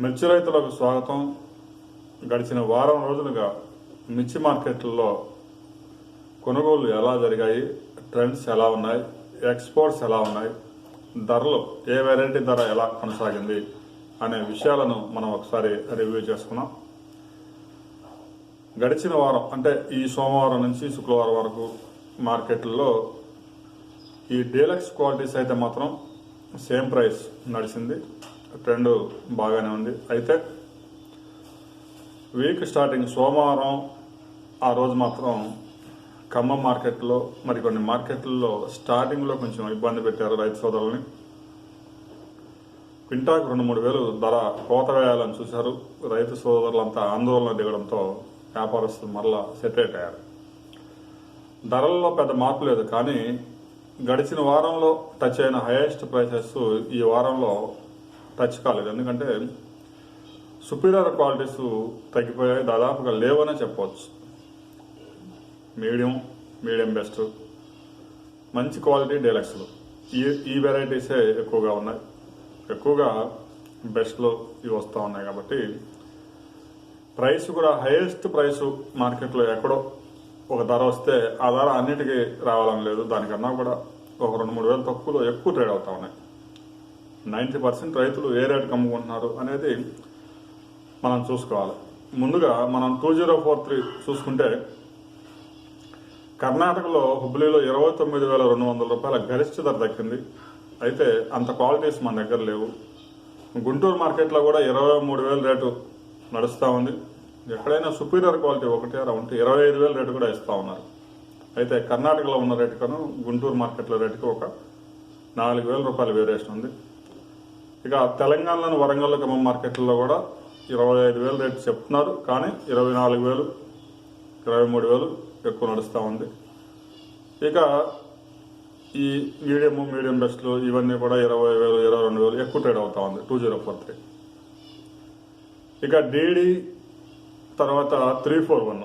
మిర్చి రైతులకు స్వాగతం. గడిచిన వారం రోజులుగా మిర్చి మార్కెట్లలో కొనుగోళ్ళు ఎలా జరిగాయి ట్రెండ్స్ ఎలా ఉన్నాయి ఎక్స్పోర్ట్స్ ఎలా ఉన్నాయి ధరలు ఏ వెరైటీ ధర ఎలా కొనసాగింది అనే విషయాలను మనం ఒకసారి రివ్యూ చేసుకున్నాం. గడిచిన వారం అంటే ఈ సోమవారం నుంచి శుక్రవారం వరకు మార్కెట్లో ఈ డీలక్స్ క్వాలిటీస్ అయితే మాత్రం సేమ్ ప్రైస్ నడిచింది. ట్రెండ్ బాగానే ఉంది. అయితే వీక్ స్టార్టింగ్ సోమవారం ఆ రోజు మాత్రం ఖమ్మం మార్కెట్లో మరికొన్ని మార్కెట్లలో స్టార్టింగ్లో కొంచెం ఇబ్బంది పెట్టారు రైతు సోదరులని. క్వింటాకు రెండు మూడు వేలు ధర కోత వేయాలని చూశారు. రైతు సోదరులంతా ఆందోళన దిగడంతో వ్యాపారస్తులు మరలా సెటరేట్ అయ్యారు. ధరల్లో పెద్ద మార్పు లేదు కానీ గడిచిన వారంలో టచ్ అయిన హైయెస్ట్ ప్రైసెస్ ఈ వారంలో టచ్ కాలేదు. ఎందుకంటే సుపీరియర్ క్వాలిటీస్ తగ్గిపోయాయి. దాదాపుగా లేవనే చెప్పవచ్చు. Medium medium best. మంచి క్వాలిటీ డీలక్స్లు. ఈ ఈ వెరైటీసే ఎక్కువగా ఉన్నాయి. ఎక్కువగా బెస్ట్లో ఇవి వస్తూ ఉన్నాయి కాబట్టి ప్రైస్ కూడా హైయెస్ట్ ప్రైస్ మార్కెట్లో ఎక్కడో ఒక ధర వస్తే ఆ ధర అన్నిటికీ రావాలని లేదు. దానికన్నా కూడా ఒక రెండు మూడు వేలు తక్కువలో ఎక్కువ ట్రేడ్ అవుతా ఉన్నాయి. నైంటీ పర్సెంట్ రైతులు ఏ రేటుకి అమ్ముకుంటున్నారు అనేది మనం చూసుకోవాలి. ముందుగా మనం టూ జీరో ఫోర్ త్రీ చూసుకుంటే కర్ణాటకలో హుబ్లీలో ఇరవై తొమ్మిది వేల రెండు వందల రూపాయల గరిష్ట ధర దక్కింది. అయితే అంత క్వాలిటీస్ మన దగ్గర లేవు. గుంటూరు మార్కెట్లో కూడా ఇరవై మూడు వేల రేటు నడుస్తూ ఉంది. ఎక్కడైనా సుపీరియర్ క్వాలిటీ ఒకటి అలా ఉంటే ఇరవై ఐదు వేల రేటు కూడా ఇస్తూ ఉన్నారు. అయితే కర్ణాటకలో ఉన్న రేటు కను గుంటూరు మార్కెట్లో రేటుకి ఒక నాలుగు వేల రూపాయల వేరియేషన్ ఉంది. ఇక తెలంగాణలోని వరంగల్ ఖమ్మం మార్కెట్లో కూడా ఇరవై ఐదు వేలు రేటు చెప్తున్నారు. కానీ ఇరవై నాలుగు వేలు ఇరవై మూడు వేలు ఎక్కువ నడుస్తూ ఉంది. ఇక ఈ మీడియం మీడియం బెస్ట్లు ఇవన్నీ కూడా ఇరవై వేలు ఇరవై రెండు వేలు ఎక్కువ ట్రేడ్ అవుతా ఉంది. Two zero four three. ఇక డీడీ తర్వాత త్రీ ఫోర్ వన్.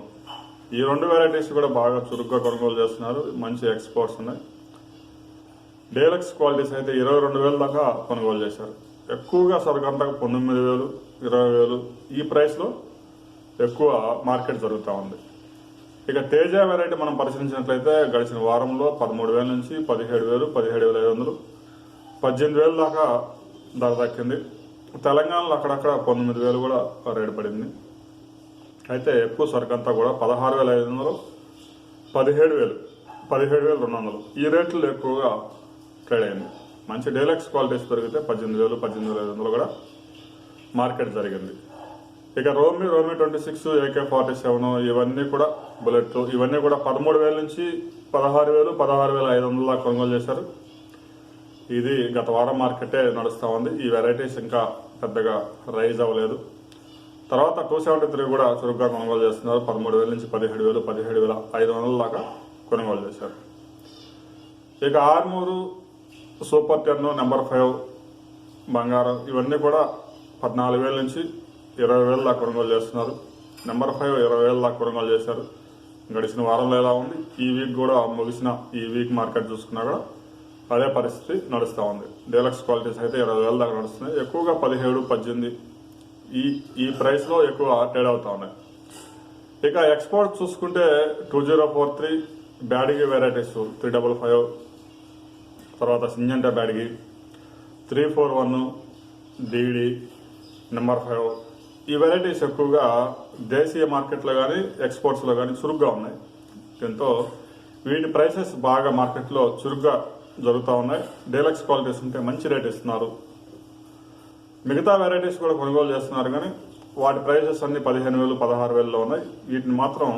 ఈ రెండు వెరైటీస్ కూడా బాగా చురుగ్గా కొనుగోలు చేస్తున్నారు. మంచి ఎక్స్పోర్ట్స్ ఉన్నాయి. డేలక్స్ క్వాలిటీస్ అయితే ఇరవై రెండు వేల దాకా కొనుగోలు చేశారు. ఎక్కువగా సరుకంతా పంతొమ్మిది వేలు ఇరవై వేలు ఈ ప్రైస్లో ఎక్కువ మార్కెట్ జరుగుతూ ఉంది. ఇక తేజ వెరైటీ మనం పరిశీలించినట్లయితే గడిచిన వారంలో పదమూడు వేల నుంచి పదిహేడు వేలు పదిహేడు వేల ఐదు వందలు పద్దెనిమిది వేలు దాకా ధర దక్కింది తెలంగాణలో అక్కడక్కడ పంతొమ్మిది వేలు కూడా రేటు పడింది. అయితే ఎక్కువ సరుకంతా కూడా పదహారు వేల ఐదు వందలు పదిహేడు వేలు పదిహేడు వేల రెండు వందలు ఈ రేట్లు ఎక్కువగా ట్రేడ్ అయింది. మంచి డైలాక్స్ క్వాలిటీస్ పెరిగితే పద్దెనిమిది వేలు పద్దెనిమిది వేల ఐదు వందలు కూడా మార్కెట్ జరిగింది. ఇక రోమి రోమి twenty six AK forty seven ఇవన్నీ కూడా బుల్లెట్ ఇవన్నీ కూడా పదమూడు వేల నుంచి పదహారు వేలు పదహారు వేల ఐదు వందల కొనుగోలు చేశారు. ఇది గత వారం మార్కెటే నడుస్తూ ఉంది. ఈ వెరైటీస్ ఇంకా పెద్దగా రైజ్ అవ్వలేదు. తర్వాత టూ సెవెంటీ త్రీ కూడా చురుగ్గా కొనుగోలు చేస్తున్నారు. పదమూడు వేల నుంచి పదిహేడు వేలు పదిహేడు వేల ఐదు వందల దాకా కొనుగోలు చేశారు. ఇక Armoor super ten number five బంగారం ఇవన్నీ కూడా పద్నాలుగు వేల నుంచి ఇరవై వేల దాకా కొనుగోలు చేస్తున్నారు. నెంబర్ ఫైవ్ ఇరవై వేల దాకా కొనుగోలు చేశారు. గడిచిన వారంలో ఎలా ఉంది? ఈ వీక్ కూడా ముగిసిన ఈ వీక్ మార్కెట్ చూసుకున్నా కూడా అదే పరిస్థితి నడుస్తూ ఉంది. డీలక్స్ క్వాలిటీస్ అయితే ఇరవై వేల దాకా నడుస్తున్నాయి. ఎక్కువగా పదిహేడు పద్దెనిమిది ఈ ఈ ప్రైస్లో ఎక్కువ ట్రేడ్ అవుతూ ఉన్నాయి. ఇక ఎక్స్పోర్ట్ చూసుకుంటే two zero four three Byadgi varieties three double five తర్వాత Syngenta Byadgi three four one DD number five. ఈ వెరైటీస్ ఎక్కువగా దేశీయ మార్కెట్లో కానీ ఎక్స్పోర్ట్స్లో కానీ చురుగ్గా ఉన్నాయి. దీంతో వీటి ప్రైసెస్ బాగా మార్కెట్లో చురుగ్గా జరుగుతూ ఉన్నాయి. డీలక్స్ క్వాలిటీస్ ఉంటే మంచి రేట్ ఇస్తున్నారు. మిగతా వెరైటీస్ కూడా కొనుగోలు చేస్తున్నారు కానీ వాటి ప్రైసెస్ అన్ని పదిహేను వేలు పదహారు వేలలో ఉన్నాయి. వీటిని మాత్రం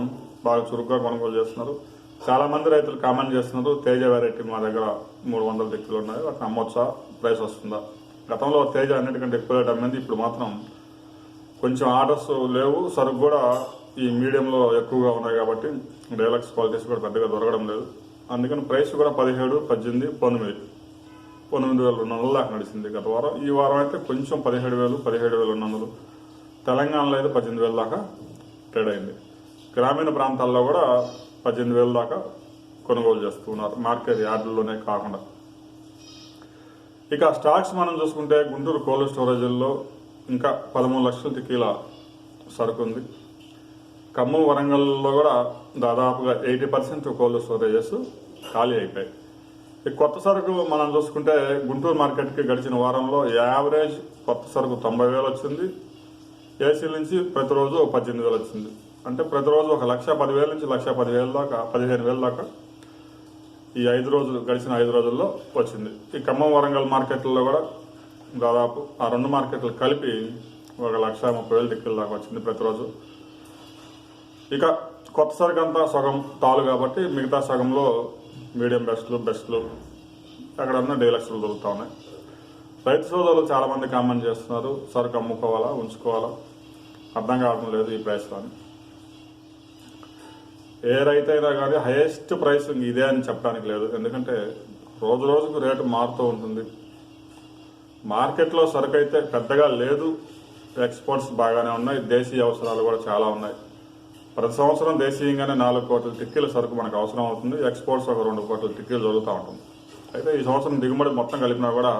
బాగా చురుగ్గా కొనుగోలు చేస్తున్నారు. చాలా మంది రైతులు కామెంట్ చేస్తున్నారు. తేజ వెరైటీ మా దగ్గర మూడు వందల దిక్కులు ఉన్నాయి వాటిని అమ్మొచ్చా? ప్రైస్ వస్తుందా? గతంలో తేజ అన్నిటికంటే ఎక్కువ రేట్ అమ్మింది. ఇప్పుడు మాత్రం కొంచెం ఆర్డర్స్ లేవు. సరుకు కూడా ఈ మీడియంలో ఎక్కువగా ఉన్నాయి కాబట్టి డైలాక్స్ క్వాలిటీస్ కూడా పెద్దగా దొరకడం లేదు. అందుకని ప్రైస్ కూడా పదిహేడు పద్దెనిమిది పంతొమ్మిది. పంతొమ్మిది వేల రెండు వందల దాకా నడిచింది గత వారం. ఈ వారం అయితే కొంచెం పదిహేడు వేలు పదిహేడు వేల రెండు వందలు. తెలంగాణలో అయితే పద్దెనిమిది వేల దాకా ట్రేడ్ అయింది. గ్రామీణ ప్రాంతాల్లో కూడా పద్దెనిమిది వేల దాకా కొనుగోలు చేస్తున్నారు మార్కెట్ యార్డుల్లోనే కాకుండా. ఇక స్టాక్స్ మనం చూసుకుంటే గుంటూరు కోల్డ్ స్టోరేజ్లో ఇంకా పదమూడు లక్షల తికీల సరుకు ఉంది. ఖమ్మం వరంగల్లో కూడా దాదాపుగా ఎయిటీ పర్సెంట్ కోల్డ్ స్టోరేజెస్ ఖాళీ అయిపోయాయి. ఈ కొత్త సరుకు మనం చూసుకుంటే గుంటూరు మార్కెట్కి గడిచిన వారంలో యావరేజ్ కొత్త సరుకు తొంభై వేలు వచ్చింది. ఏసీ నుంచి ప్రతిరోజు ఒక పద్దెనిమిది వేలు వచ్చింది. అంటే ప్రతిరోజు ఒక లక్ష పదివేల నుంచి లక్ష పదివేల దాకా పదిహేను వేల దాకా ఈ ఐదు రోజులు గడిచిన ఐదు రోజుల్లో వచ్చింది. ఈ ఖమ్మం వరంగల్ మార్కెట్లలో కూడా దాదాపు ఆ రెండు మార్కెట్లు కలిపి ఒక లక్ష ముప్పై వేలు దిక్కుల దాకా వచ్చింది ప్రతిరోజు. ఇక కొత్త సరుకు అంతా సగం తాలు కాబట్టి మిగతా సగంలో మీడియం బెస్ట్లు బెస్ట్లు ఎక్కడన్నా డీలక్స్లు దొరుకుతా ఉన్నాయి. రైతు సోదరులు చాలామంది కామెంట్ చేస్తున్నారు సరుకు అమ్ముకోవాలా ఉంచుకోవాలా? అర్థం కావడం లేదు ఈ ప్రైస్లో అని. ఏ రైతు అయినా కానీ హైయెస్ట్ ప్రైస్ ఇంక ఇదే అని చెప్పడానికి లేదు. ఎందుకంటే రోజు రోజుకు రేటు మారుతూ ఉంటుంది. మార్కెట్లో సరుకు అయితే పెద్దగా లేదు. ఎక్స్పోర్ట్స్ బాగానే ఉన్నాయి. దేశీయ అవసరాలు కూడా చాలా ఉన్నాయి. ప్రతి సంవత్సరం దేశీయంగానే నాలుగు కోట్ల టిక్కీల సరుకు మనకు అవసరం అవుతుంది. ఎక్స్పోర్ట్స్ ఒక రెండు కోట్ల టిక్కీలు జరుగుతూ ఉంటుంది. అయితే ఈ సంవత్సరం దిగుబడి మొత్తం కలిపినా కూడా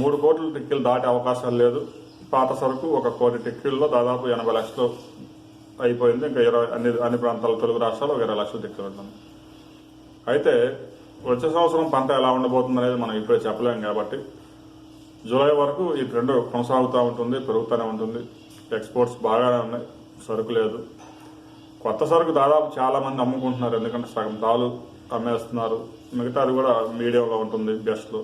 మూడు కోట్ల టిక్కీలు దాటే అవకాశాలు లేదు. పాత సరుకు ఒక కోటి టిక్కీల్లో దాదాపు ఎనభై లక్షలు అయిపోయింది. ఇంకా ఇరవై అన్ని అన్ని ప్రాంతాల తెలుగు రాష్ట్రాలు ఒక ఇరవై లక్షలు టిక్కీలు అయితే వచ్చే సంవత్సరం పంట ఎలా ఉండబోతుంది అనేది మనం ఇప్పుడే చెప్పలేం కాబట్టి జూలై వరకు ఈ ట్రెండ్ కొనసాగుతూ ఉంటుంది పెరుగుతూనే ఉంటుంది. ఎక్స్పోర్ట్స్ బాగానే ఉన్నాయి సరుకు లేదు. కొత్త సరుకు దాదాపు చాలా మంది అమ్ముకుంటున్నారు ఎందుకంటే సగం తాలు అమ్మేస్తున్నారు. మిగతాది కూడా మీడియంలో ఉంటుంది బెస్ట్లో.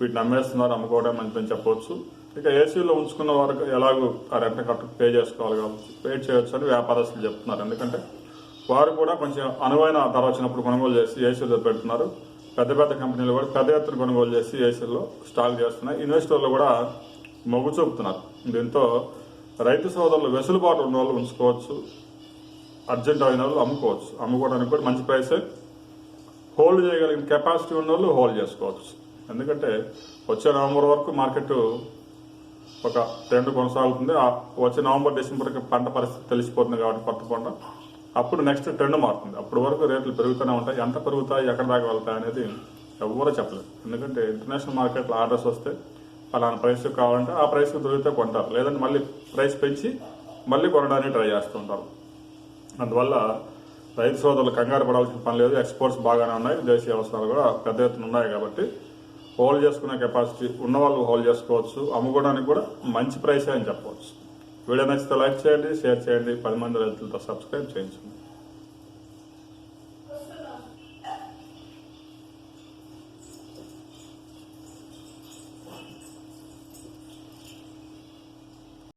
వీటిని అమ్మేస్తున్నారు అమ్ముకోవడం మంచిదని చెప్పవచ్చు ఇక ఏసీలో ఉంచుకున్న వారికి ఎలాగో ఆ రెంట్ పే చేసుకోవాలి కాబట్టి పే చేయొచ్చు అని వ్యాపారస్తులు చెప్తున్నారు. ఎందుకంటే వారు కూడా కొంచెం అనువైన ధర వచ్చినప్పుడు కొనుగోలు చేసి ఏసీలో పెడుతున్నారు. పెద్ద పెద్ద కంపెనీలు కూడా పెద్ద ఎత్తున కొనుగోలు చేసి ఏసీలో స్టాక్ చేస్తున్నాయి. ఇన్వెస్టర్లు కూడా మొగ్గు చూపుతున్నారు. దీంతో రైతు సోదరులు వెసులుబాటు ఉన్న వాళ్ళు ఉంచుకోవచ్చు. అర్జెంట్ అయిన వాళ్ళు అమ్ముకోవచ్చు. అమ్ముకోవడానికి కూడా మంచి ప్రైసే హోల్డ్ చేయగలిగిన కెపాసిటీ ఉన్న వాళ్ళు హోల్డ్ చేసుకోవచ్చు. ఎందుకంటే వచ్చే నవంబర్ వరకు మార్కెట్ ఒక ట్రెండ్ కొనసాగుతుంది. ఆ వచ్చే నవంబర్ డిసెంబర్కి పంట పరిస్థితి తెలిసిపోతుంది కాబట్టి కొత్త పంట. అప్పుడు నెక్స్ట్ ట్రెండ్ మారుతుంది. అప్పటి వరకు రేట్లు పెరుగుతూనే ఉంటాయి. ఎంత పెరుగుతాయి ఎక్కడ దాకా వెళ్తాయి అనేది ఎవరూ చెప్పలేదు ఎందుకంటే ఇంటర్నేషనల్ మార్కెట్లో ఆర్డర్స్ వస్తే పలానా ప్రైస్ కావాలంటే ఆ ప్రైస్కి దొరికితే కొంటారు. లేదంటే మళ్ళీ ప్రైస్ పెంచి మళ్ళీ కొనడానికి ట్రై చేస్తుంటారు. అందువల్ల రైతు సోదరులు కంగారు పడాల్సిన పని లేదు. ఎక్స్పోర్ట్స్ బాగానే ఉన్నాయి. దేశీయ అవసరాలు కూడా పెద్ద ఎత్తున ఉన్నాయి కాబట్టి హోల్డ్ చేసుకునే కెపాసిటీ ఉన్నవాళ్ళు హోల్డ్ చేసుకోవచ్చు అమ్ముకోవడానికి కూడా మంచి ప్రైసే అని చెప్పవచ్చు. వీడియో నచ్చితే లైక్ చేయండి షేర్ చేయండి. పది మంది రైతులతో సబ్స్క్రైబ్ చేయించండి.